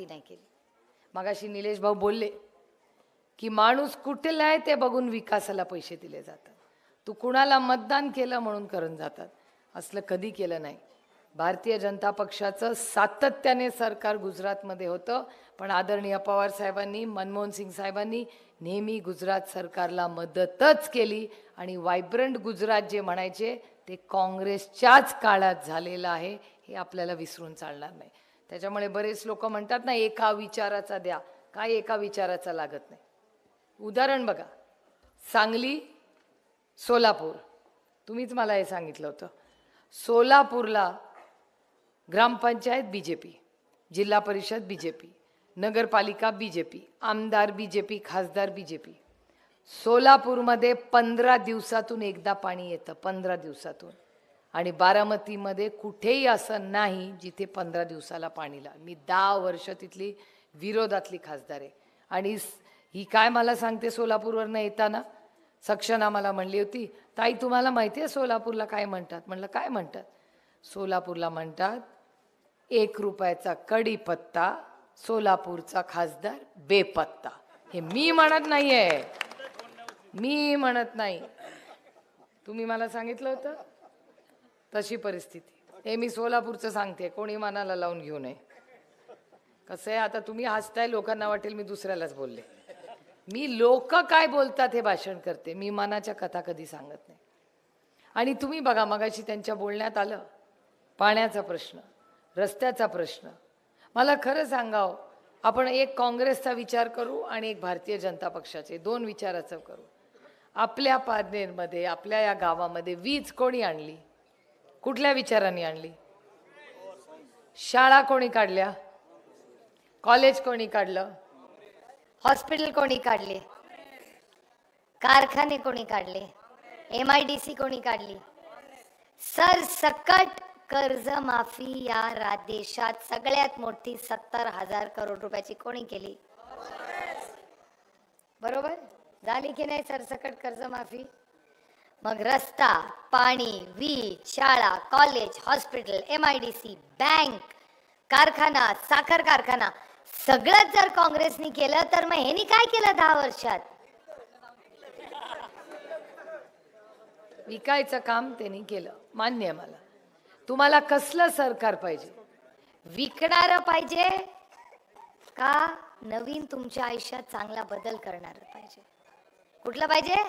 क्रांती नाही केली. मगाशी निलेश भाऊ बोलले की माणूस कुठला आहे ते बघून विकासाला पैसे दिले जातात. तू कुणाला मतदान केलं म्हणून करून जातात. असलं कधी केलं नाही. भारतीय जनता पक्षाचं सातत्याने सरकार गुजरातमध्ये होतं पण आदरणीय पवार साहेबांनी मनमोहन सिंग साहेबांनी नेहमी गुजरात सरकारला मदतच केली आणि वायब्रंट गुजरात जे म्हणायचे ते काँग्रेसच्याच काळात झालेलं आहे हे आपल्याला विसरून चालणार नाही. त्याच्यामुळे बरेच लोक म्हणतात ना एका विचाराचा द्या. काय एका विचाराचा लागत नाही? उदाहरण बघा. सांगली सोलापूर. तुम्हीच मला हे सांगितलं होतं. सोलापूरला ग्रामपंचायत बी जे पी जिल्हा परिषद बी जे पी नगरपालिका बी जे पी आमदार बी जे पी खासदार बी जे पी सोलापूरमध्ये पंधरा दिवसातून एकदा पाणी येतं पंधरा दिवसातून. आणि बारामतीमध्ये कुठेही असं नाही जिथे पंधरा दिवसाला पाणीला मी दहा वर्ष तिथली विरोधातली खासदार आहे. आणि ही काय मला सांगते सोलापूरवरनं येताना? सक्षना मला म्हणली होती ताई तुम्हाला माहिती आहे सोलापूरला काय म्हणतात? म्हणलं काय म्हणतात? सोलापूरला म्हणतात एक रुपयाचा कढीपत्ता सोलापूरचा खासदार बेपत्ता. हे मी म्हणत नाही आहे मी म्हणत नाही. तुम्ही मला सांगितलं होतं? तशी परिस्थिती. हे मी सोलापूरचं सांगते कोणी मनाला लावून घेऊ नये. कसं आहे आता तुम्ही हसताय लोकांना वाटेल मी दुसऱ्यालाच बोलले. मी लोक काय बोलतात हे भाषण करते मी मनाच्या कथा कधी सांगत नाही. आणि तुम्ही बघा मगाशी त्यांच्या बोलण्यात आलं पाण्याचा प्रश्न रस्त्याचा प्रश्न. मला खरं सांगाव आपण एक काँग्रेसचा विचार करू आणि एक भारतीय जनता पक्षाचे दोन विचाराचं करू. आपल्या पारनेरमध्ये आपल्या या गावामध्ये वीज कोणी आणली? कुठल्या विचारांनी आणली? शाळा कोणी काढल्या? कॉलेज कोणी काढलं? हॉस्पिटल कोणी काढले? कारखाने कोणी काढले? एम आय डी सी कोणी काढली? सरसकट कर्ज माफी या रा- देशात सगळ्यात मोठी सत्तर हजार करोड रुपयाची कोणी केली? बरोबर? झाली की नाही सरसकट कर्ज माफी? मग रस्ता पाणी वीज शाळा college hospital M I D C bank कारखाना साखर कारखाना सगळंच जर काँग्रेसनी केलं तर मग ह्यांनी काय केलं दहा वर्षात? विकायचं काम त्यांनी केलं मान्य आहे मला. तुम्हाला कसलं सरकार पाहिजे? विकणार पाहिजे का नवीन तुमच्या आयुष्यात चांगला बदल करणार पाहिजे? कुठलं पाहिजे?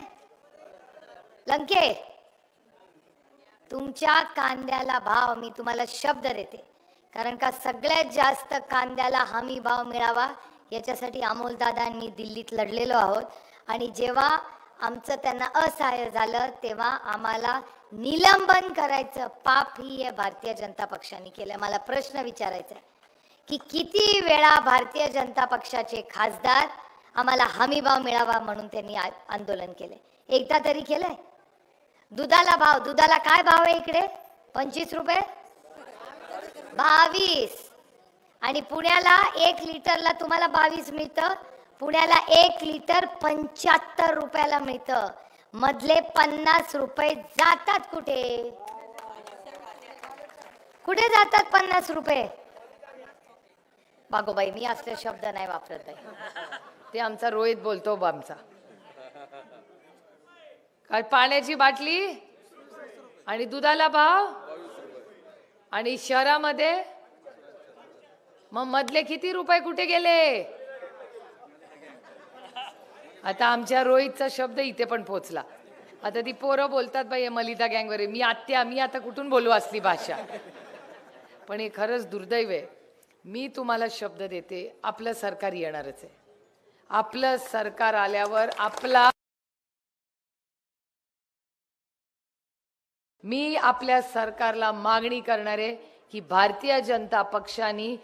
लंके तुमच्या कांद्याला भाव मी तुम्हाला शब्द देते. कारण का सगळ्यात जास्त कांद्याला हमी भाव मिळावा याच्यासाठी अमोलदादांनी दिल्लीत लढलेलो आहोत. आणि जेव्हा आमचं त्यांना असहाय्य झालं तेव्हा आम्हाला निलंबन करायचं पाप ही या भारतीय जनता पक्षाने केलं. मला प्रश्न विचारायचा आहे की किती वेळा भारतीय जनता पक्षाचे खासदार आम्हाला हमीभाव मिळावा म्हणून त्यांनी आंदोलन केले एकदा तरी केलंय? दुधाला भाव दुधाला काय भाव आहे इकडे? पंचवीस रुपये? बावीस. आणि पुण्याला एक लिटरला तुम्हाला बावीस मिळतं. पुण्याला एक लिटर पंच्याहत्तर रुपयाला मिळतं. मधले पन्नास रुपये जातात कुठे? कुठे जातात पन्नास रुपये? बागोबाई मी असले शब्द नाही वापरत आहे. ते आमचा रोहित बोलतो आमचा. काय पाण्याची बाटली आणि दुधाला भाव आणि शहरामध्ये मग मधले किती रुपये कुठे गेले? आता आमच्या रोहितचा शब्द इथे पण पोचला. आता ती पोरं बोलतात बाई मलिता मलिदा गँगवर मी आत्या मी आता कुठून बोलू असली भाषा? पण हे खरंच दुर्दैव आहे. मी तुम्हाला शब्द देते आपलं सरकार येणारच आहे. आपलं सरकार आल्यावर आपला मी आपल्या सरकारला मागणी करणार आहे की भारतीय जनता पक्षाने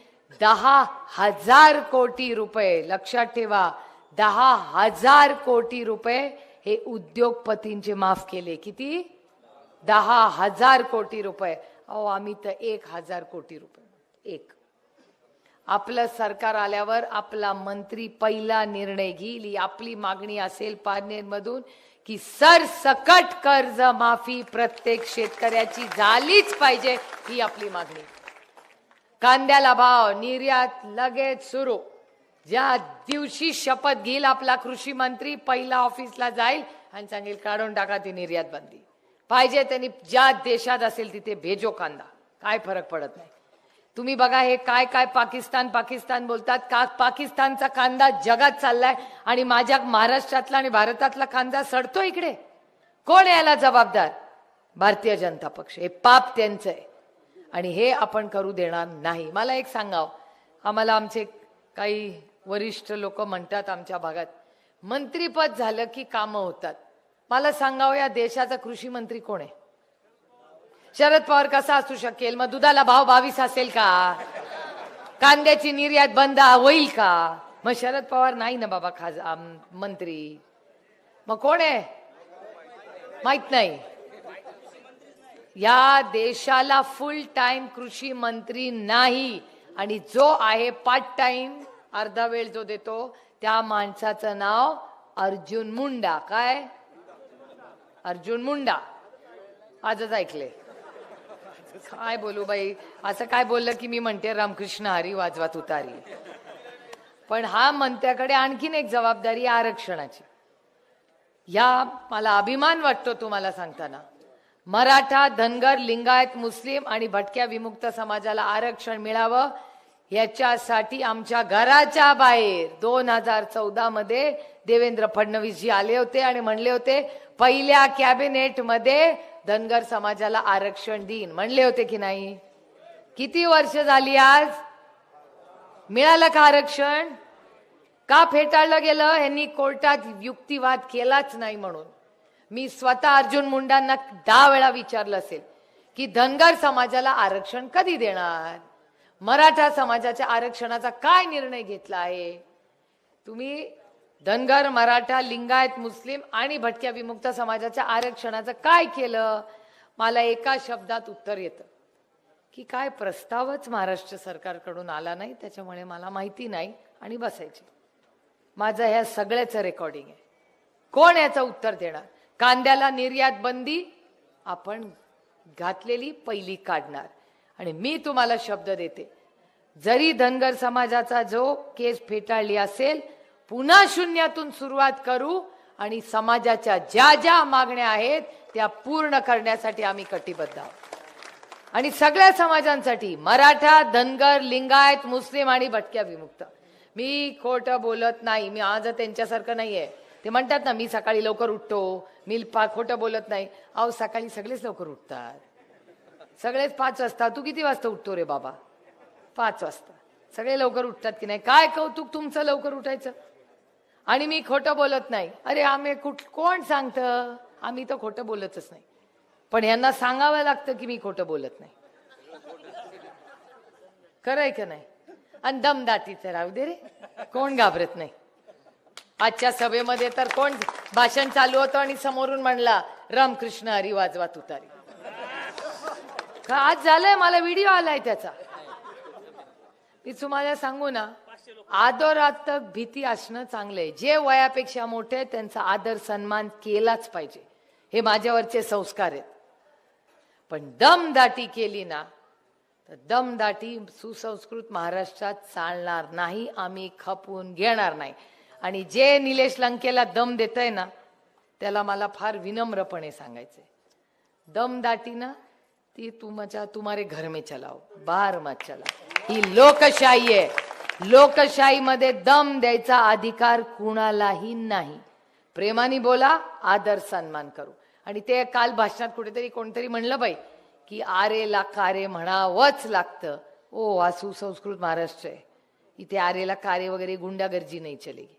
दहा हजार कोटी रुपये लक्षात ठेवा दहा हजार कोटी रुपये हे उद्योगपतींचे माफ केले. किती? दहा हजार कोटी रुपये. अहो आम्ही तर एक हजार कोटी रुपये. एक. आपलं सरकार आल्यावर आपला मंत्री पहिला निर्णय घेईल. ही आपली मागणी असेल पारनेरमधून की सरसकट कर्ज माफी प्रत्येक शेतकऱ्याची झालीच पाहिजे ही आपली मागणी. कांद्याला भाव निर्यात लगेच सुरू. ज्या दिवशी शपथ घेईल आपला कृषी मंत्री पहिला ऑफिसला जाईल आणि सांगेल काढून टाका ती निर्यात बंदी. पाहिजे त्यांनी ज्या देशात असेल तिथे भेजो कांदा. काय फरक पडत नाही. तुम्ही बघा हे काय काय पाकिस्तान पाकिस्तान बोलतात. का पाकिस्तानचा कांदा जगात चाललाय आणि माझ्या महाराष्ट्रातला आणि भारतातला कांदा सडतो इकडे? कोण याला जबाबदार? भारतीय जनता पक्ष. हे पाप त्यांचं आहे. आणि हे आपण करू देणार नाही. मला एक सांगाव. आम्हाला आमचे काही वरिष्ठ लोक म्हणतात आमच्या भागात मंत्रीपद झालं की कामं होतात. मला सांगावं या देशाचा कृषी मंत्री कोण आहे? शरद पवार कसा असू शकेल? मग दुधाला भाव बावीस असेल का? कांद्याची निर्यात बंद होईल का? मग शरद पवार नाही ना बाबा खास मंत्री. मग कोण आहे? माहीत नाही. या देशाला फुल टाइम कृषी मंत्री नाही. आणि जो आहे पार्ट टाइम अर्धा वेळ जो देतो त्या माणसाचं नाव अर्जुन मुंडा. काय? अर्जुन मुंडा. आजच ऐकले काय बोलू बाई? असं काय बोललं की मी म्हणते रामकृष्ण हरी वाजवात उतारी पण हा मंत्र्याकडे आणखीन एक जबाबदारी आरक्षणाची. या मला अभिमान वाटतो तुम्हाला सांगताना. मराठा धनगर लिंगायत मुस्लिम आणि भटक्या विमुक्त समाजाला आरक्षण मिळावं याच्यासाठी आमच्या घराच्या बाहेर दोन हजार चौदा मध्ये देवेंद्र फडणवीस जी आले होते आणि म्हणले होते पहिल्या कॅबिनेटमध्ये धनगर समाजाला आरक्षण देईन. म्हणले होते की नाही? किती वर्ष झाली आज? मिळालं का आरक्षण? का फेटाळलं गेलं? यांनी कोर्टात युक्तिवाद केलाच नाही म्हणून. मी स्वतः अर्जुन मुंडांना दहा वेळा विचारलं असेल की धनगर समाजाला आरक्षण कधी देणार? मराठा समाजाच्या आरक्षणाचा काय निर्णय घेतला आहे? तुम्ही धनगर मराठा लिंगायत मुस्लिम आणि भटक्या विमुक्त समाजाच्या आरक्षणाचं काय केलं? मला एका शब्दात उत्तर येतं. की काय प्रस्तावच महाराष्ट्र सरकारकडून आला नाही त्याच्यामुळे मला माहिती नाही आणि बसायची. माझं ह्या सगळ्याचं रेकॉर्डिंग आहे. कोण याचं उत्तर देणार? कांद्याला निर्यात बंदी आपण घातलेली पहिली काढणार. आणि मी तुम्हाला शब्द देते. जरी धनगर समाजाचा जो केस फेटाळली असेल पुन्हा शून्यातून सुरुवात करू आणि समाजाच्या ज्या ज्या मागण्या आहेत त्या पूर्ण करण्यासाठी आम्ही कटिबद्ध आहोत. आणि सगळ्या समाजांसाठी मराठा धनगर लिंगायत मुस्लिम आणि भटक्या विमुक्त. मी खोटं बोलत नाही मी आज त्यांच्यासारखं नाहीये. ते म्हणतात ना मी सकाळी लवकर उठतो मी पा खोटं बोलत नाही. अहो सकाळी सगळेच लवकर उठतात. सगळेच पाच वाजता? तू किती वाजता उठतो रे बाबा? पाच वाजता. सगळे लवकर उठतात की नाही? काय कौतुक तुमचं लवकर उठायचं? आणि मी खोटं बोलत नाही. अरे आम्ही कुठ कोण सांगतं? आम्ही तर खोटं बोलतच नाही. पण यांना सांगावं लागतं की मी खोटं बोलत नाही. खरंय का नाही? आणि दमदातीचं राहू दे रे. कोण घाबरत नाही. आजच्या सभेमध्ये तर कोण भाषण चालू होतं आणि समोरून म्हणला रामकृष्ण हरी वाजवा तुतारी का आज झालंय? मला व्हिडिओ आलाय त्याचा. मी तुम्हाला सांगू ना आदरात्मक भीती असणं चांगलं आहे. जे वयापेक्षा मोठे त्यांचा आदर सन्मान केलाच पाहिजे. हे माझ्यावरचे संस्कार आहेत. पण दमदाटी केली ना तर दमदाटी सुसंस्कृत महाराष्ट्रात चालणार नाही आम्ही खपून घेणार नाही. आणि जे निलेश लंकेला दम देत आहे ना त्याला मला फार विनम्रपणे सांगायचंय. दमदाटी ना ती तुमच्या तुम्हारे घर में चलाओ बार मत चलाओ. ही लोकशाही आहे. लोकशाहीमध्ये दम द्यायचा अधिकार कुणालाही नाही. प्रेमाने बोला आदर सन्मान करू. आणि ते काल भाषणात कुठेतरी कोणतरी म्हणलं बाई की आरेला कारे म्हणावंच लागतं. ओ हा सुसंस्कृत महाराष्ट्र आहे. इथे आरेला कारे वगैरे गुंडागर्जी नाही चलेगी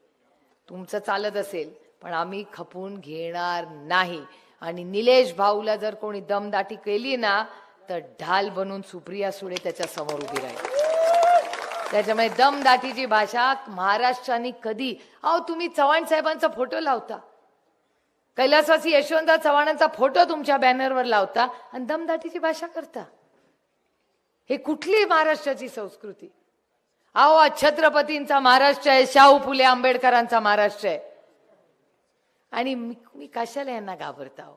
तुमचं चालत असेल पण आम्ही खपून घेणार नाही. आणि निलेश भाऊला जर कोणी दमदाटी केली ना तर ढाल बनून सुप्रिया सुळे त्याच्यासमोर उभी राहील. त्याच्यामुळे दमदाटीची भाषा महाराष्ट्राने कधी अहो तुम्ही चव्हाण साहेबांचा फोटो लावता. कैलासवासी यशवंतराव चव्हाणांचा फोटो तुमच्या बॅनरवर लावता आणि दमदाटीची भाषा करता. हे कुठली महाराष्ट्राची संस्कृती? अहो छत्रपतींचा महाराष्ट्र आहे शाहू फुले आंबेडकरांचा महाराष्ट्र आहे. आणि मी मी कशाला यांना घाबरता हो?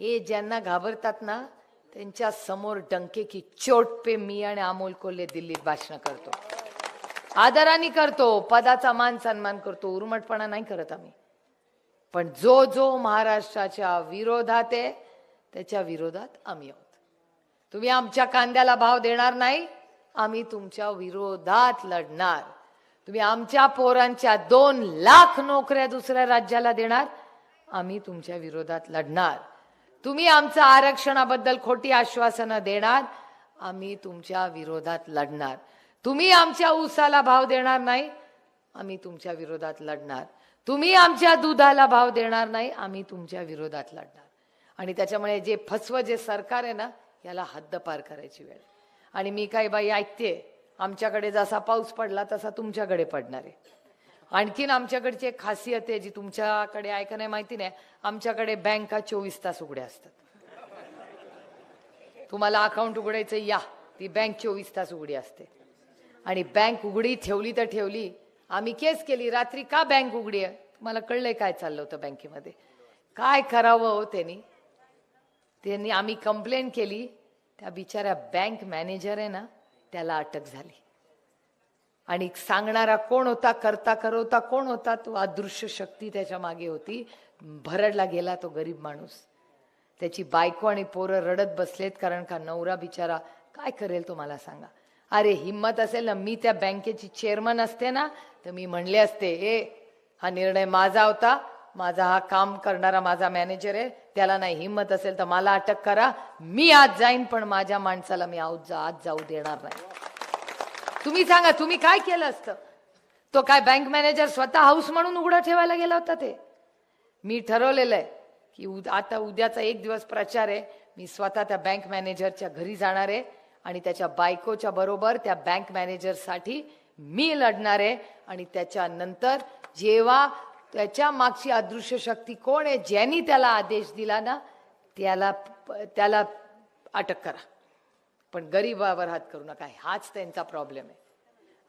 हे ज्यांना घाबरतात ना त्यांच्यासमोर डंके की चोट पे मी आणि अमोल कोल्हे दिल्लीत भाषण करतो. आदराने करतो पदाचा मान सन्मान करतो उर्मटपणा नाही करत आम्ही. पण जो जो महाराष्ट्राच्या विरोधात आहे त्याच्या विरोधात आम्ही आहोत. तुम्ही आमच्या कांद्याला भाव देणार नाही आम्ही तुमच्या विरोधात लढणार. तुम्ही आमच्या पोरांच्या दोन लाख नोकऱ्या दुसऱ्या राज्याला देणार आम्ही तुमच्या विरोधात लढणार. तुम्ही आमचं आरक्षणाबद्दल खोटी आश्वासनं देणार आम्ही तुमच्या विरोधात लढणार. तुम्ही आमच्या ऊसाला भाव देणार नाही आम्ही तुमच्या विरोधात लढणार. तुम्ही आमच्या दुधाला भाव देणार नाही आम्ही तुमच्या विरोधात लढणार. आणि त्याच्यामुळे जे फसवं जे सरकार आहे ना याला हद्दपार करायची वेळ. आणि मी काही बाई ऐकते आमच्याकडे जसा पाऊस पडला तसा तुमच्याकडे पडणार आहे. आणखीन आमच्याकडची एक खासियत आहे जी तुमच्याकडे आहे नाही माहिती नाही आमच्याकडे बँका चोवीस तास उघड्या असतात. तुम्हाला अकाउंट उघडायचं या. ती बँक चोवीस तास उघडी असते. आणि बँक उघडी ठेवली तर ठेवली. आम्ही केस केली रात्री का बँक उघडी आहे? तुम्हाला कळलंय काय चाललं होतं बँकेमध्ये? काय करावं हो त्यांनी? त्यांनी आम्ही कंप्लेंट केली. त्या बिचाऱ्या बँक मॅनेजर आहे ना त्याला अटक झाली. आणि सांगणारा कोण होता करता करवता कोण होता? तो अदृश्य शक्ती त्याच्यामागे होती. भरडला गेला तो गरीब माणूस. त्याची बायको आणि पोरं रडत बसलेत कारण का नवरा बिचारा काय करेल तो मला सांगा. अरे हिंमत असेल ना मी त्या बँकेची चेअरमन असते ना तर मी म्हणले असते ए हा निर्णय माझा होता. माझा हा काम करणारा माझा मॅनेजर आहे. त्याला नाही हिंमत असेल तर मला अटक करा. मी आज जाईन पण माझ्या माणसाला मी आऊत जा आज जाऊ देणार नाही. तुम्ही सांगा तुम्ही काय केलं असतं? तो काय बँक मॅनेजर स्वतः हाऊस म्हणून उघडा ठेवायला गेला होता ते? मी ठरवलेलं आहे की उद आता उद्याचा एक दिवस प्रचार आहे. मी स्वतः त्या बँक मॅनेजरच्या घरी जाणार आहे. आणि त्याच्या बायकोच्या बरोबर त्या बँक मॅनेजरसाठी मी लढणार आहे. आणि त्याच्यानंतर जेव्हा त्याच्या मागची अदृश्य शक्ती कोण आहे ज्यांनी त्याला आदेश दिला ना त्याला त्याला अटक करा. पण गरीबावर हात करू नका. हाच त्यांचा प्रॉब्लेम आहे.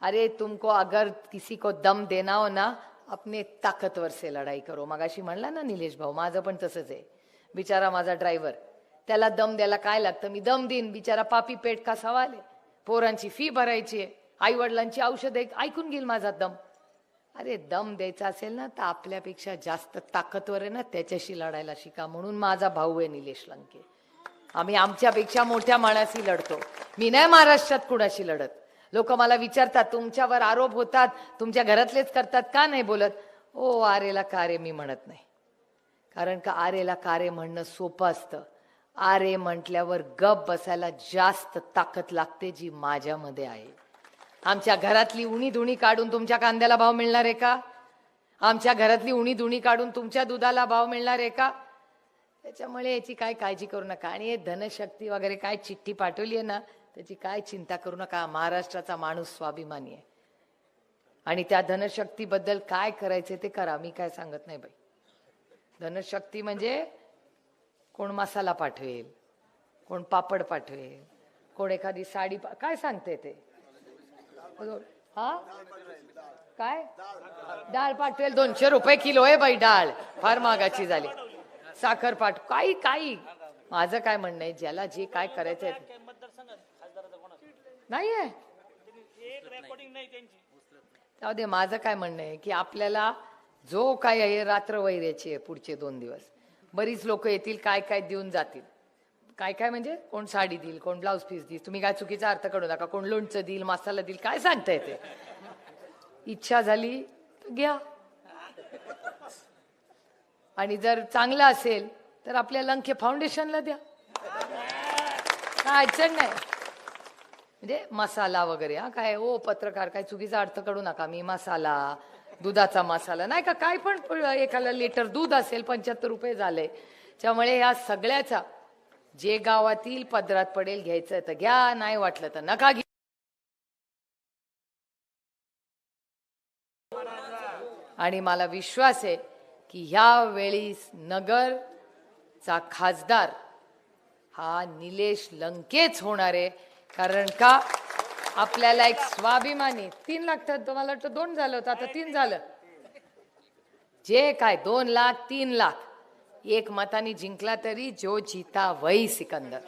अरे तुमको अगर किसी को दम देना हो ना अपने ताकतवर से लढाई करो. मगाशी म्हणला ना निलेश भाऊ माझं पण तसंच आहे. बिचारा माझा ड्रायव्हर त्याला दम द्यायला काय लागतं? मी दम देईन. बिचारा पापी पेट का सवाल पोरांची फी भरायची आहे. आई वडिलांची औषध ऐकून घेईल माझा दम. अरे दम द्यायचा असेल ना तर आपल्यापेक्षा जास्त ताकदवर आहे ना त्याच्याशी लढायला शिका म्हणून माझा भाऊ आहे निलेश लंके. आम्ही आमच्यापेक्षा मोठ्या माणाशी लढतो. मी नाही महाराष्ट्रात कुणाशी लढत. लोक मला विचारतात तुमच्यावर आरोप होतात तुमच्या घरातलेच करतात का नाही बोलत? ओ आरेला कारे मी म्हणत नाही. कारण का आरेला कारे म्हणणं सोपं असतं. आरे म्हटल्यावर गप बसायला जास्त ताकद लागते जी माझ्यामध्ये आहे. आमच्या घरातली उणी धुणी काढून तुमच्या कांद्याला भाव मिळणार आहे का? आमच्या घरातली उणी धुणी काढून तुमच्या दुधाला भाव मिळणार आहे का? त्याच्यामुळे याची काय काळजी करू नका. आणि हे धनशक्ती वगैरे काय चिठ्ठी पाठवली आहे ना त्याची काय चिंता करू नका. महाराष्ट्राचा माणूस स्वाभिमानी आहे. आणि त्या धनशक्तीबद्दल काय करायचे ते करा. मी काय सांगत नाही बाई. धनशक्ती म्हणजे कोण मसाला पाठवेल कोण पापड पाठवेल कोण एखादी साडी पा- काय सांगते ते? हा? काय? डाळ पाठवेल दोनशे रुपये किलो आहे बाई डाळ फार महागाची झाली. साखर पाठ काही काही. माझं काय म्हणणं आहे ज्याला जे काय करायचंय ते- नाहीये जाऊ दे माझं काय म्हणणं आहे की आपल्याला जो काय आहे रात्र वैऱ्याची आहे पुढचे दोन दिवस. बरीच लोक येतील काय काय देऊन जातील. काय काय म्हणजे कोण साडी देईल कोण ब्लाऊज पीस देईल तुम्ही काय चुकीचा अर्थ करू नका कोण लोणचं देईल मसाला देईल काय सांगता येते इच्छा झाली तर घ्या. आणि जर चांगलं असेल तर आपल्या लंखे फाउंडेशनला द्या. काय अडचण नाही. म्हणजे मसाला वगैरे हा काय ओ पत्रकार काय चुकीचा अर्थ काढू नका मी मसाला दुधाचा मसाला. नाही का काय पण एखादा लिटर दूध असेल पंच्याहत्तर रुपये झाले. त्यामुळे या सगळ्याचा जे गावातील पदरात पडेल घ्यायचं तर घ्या नाही वाटलं तर नका घ्या आणि मला विश्वास आहे की ह्या वेळी नगरचा खासदार हा निलेश लंकेच होणार आहे. कारण का? आपल्याला एक स्वाभिमानी. तीन लाख तर तुम्हाला वाटतं दोन झालं होतं. आता तीन झालं. जे काय दोन लाख तीन लाख. एक मताने जिंकला तरी जो जिता वही सिकंदर.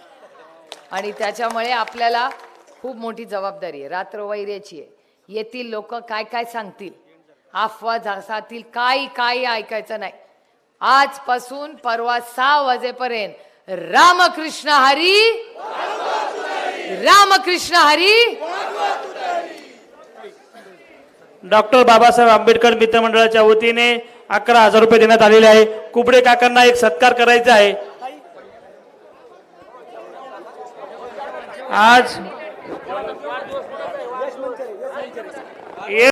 आणि त्याच्यामुळे आपल्याला खूप मोठी जबाबदारी आहे. रात्रवैर्याची आहे. येथील लोक काय काय सांगतील? अफवा झासातील काही काही ऐकायचं नाही. आजपासून परवा सहा वाजेपर्यंत रामकृष्ण हरी रामकृष्ण हरी डॉक्टर बाबासाहेब आंबेडकर मित्रमंडळाच्या वतीने अकरा हजार रुपये देण्यात आलेले आहे. कुबडे काकांना एक सत्कार करायचा आहे. आज